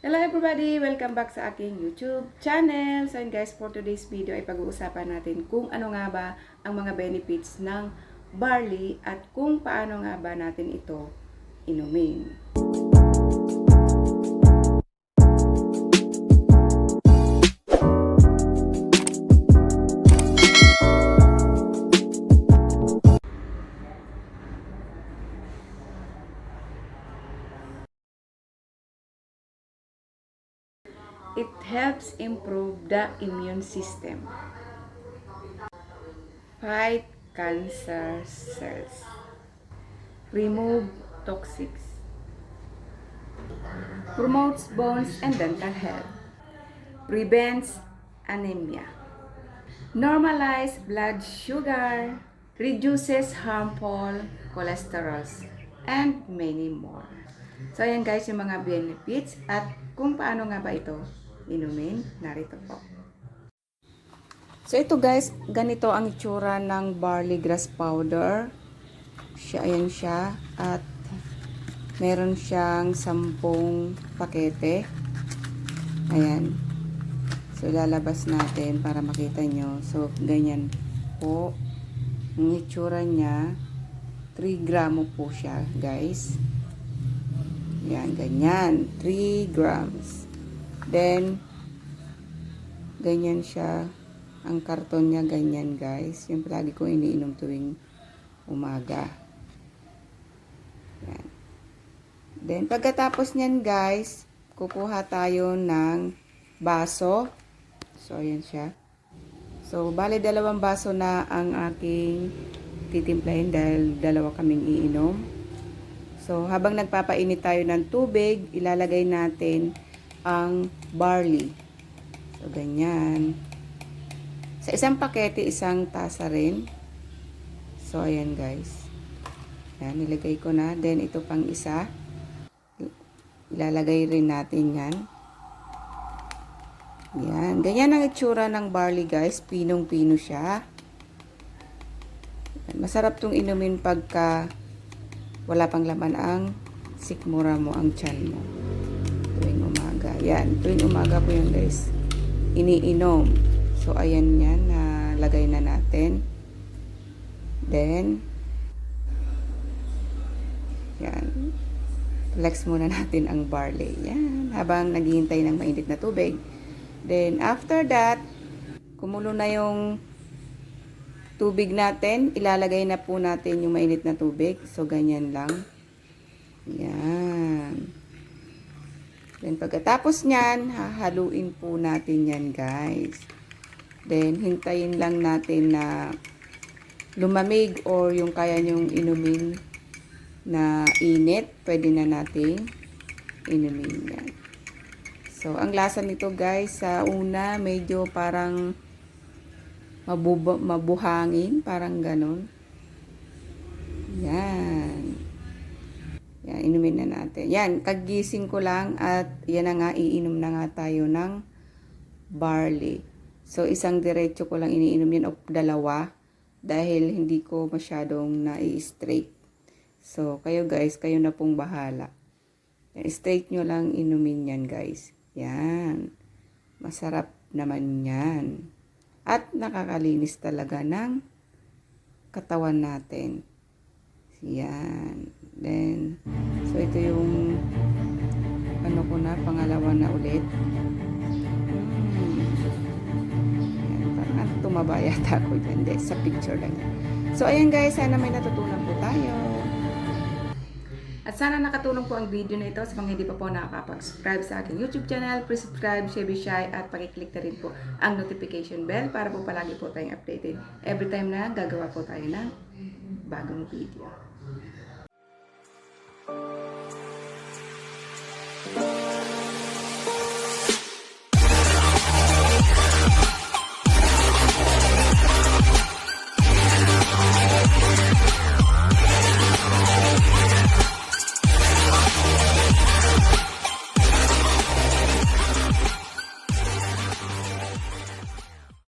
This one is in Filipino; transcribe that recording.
Hello everybody! Welcome back sa aking YouTube channel. So guys, for today's video ay pag-uusapan natin kung ano nga ba ang mga benefits ng barley at kung paano nga ba natin ito inumin. It helps improve the immune system. Fight cancer cells. Remove toxics. Promotes bones and dental health. Prevents anemia. Normalize blood sugar. Reduces harmful cholesterol. And many more. So, ayan guys, yung mga benefits at kung paano nga ba ito inumin, narito po. So, ito guys, ganito ang itsura ng barley grass powder. Siya, ayan siya. At meron siyang sampung pakete. Ayan. So, lalabas natin para makita nyo. So, ganyan po. Ang itsura niya, 3 gramo po siya, guys. Yan, ganyan. 3 grams. Then, ganyan siya. Ang karton niya, ganyan, guys. Yung palagi ko iniinom tuwing umaga. Yan. Then, pagkatapos niyan, guys, kukuha tayo ng baso. So, ayan siya. So, bale dalawang baso na ang aking titimplahin dahil dalawa kaming iinom. So, habang nagpapainit tayo ng tubig, ilalagay natin ang barley. So, ganyan. Sa isang pakete, isang tasa rin. So, ayan guys. Yan, nilagay ko na. Then, ito pang isa. Ilalagay rin natin yan. Yan. Ganyan ang itsura ng barley guys. Pinong-pino siya. Masarap tong inumin pagka wala pang laman ang sikmura mo, ang tiyan mo. Tuwing umaga. Yan. Tuwing umaga po yun guys. Iniinom. So, ayan yan. Nalagay na natin. Then, yan. Flex muna natin ang barley. Yan. Habang naghihintay ng mainit na tubig. Then, after that, kumulo na yung tubig natin. Ilalagay na po natin yung mainit na tubig. So, ganyan lang. Yan. Then, pagkatapos nyan, hahaluin po natin yan, guys. Then, hintayin lang natin na lumamig or yung kaya nyong inumin na init. Pwede na nating inumin yan. So, ang lasa nito guys, sa una, medyo parang mabuhangin, parang ganon. Yan. Yan, inumin na natin. Yan, kagising ko lang at yan na nga, iinom na nga tayo ng barley. So, isang diretso ko lang iniinom yan o dalawa dahil hindi ko masyadong nai-straight. So, kayo guys, kayo na pong bahala. Straight nyo lang inumin yan guys. Yan. Masarap naman yan. At nakakalinis talaga ng katawan natin. Yan. Then, na ulit. Hmm. Yan, parang tumaba yata ako dyan. Hindi, sa picture lang. So, ayan guys, sana may natutunan po tayo. At sana nakatulong po ang video na ito sa mga hindi pa po nakakapag-subscribe sa aking YouTube channel. Please subscribe, share, shy, at pakiclick na rin po ang notification bell para po palagi po tayong updated every time na gagawa po tayo ng bagong video.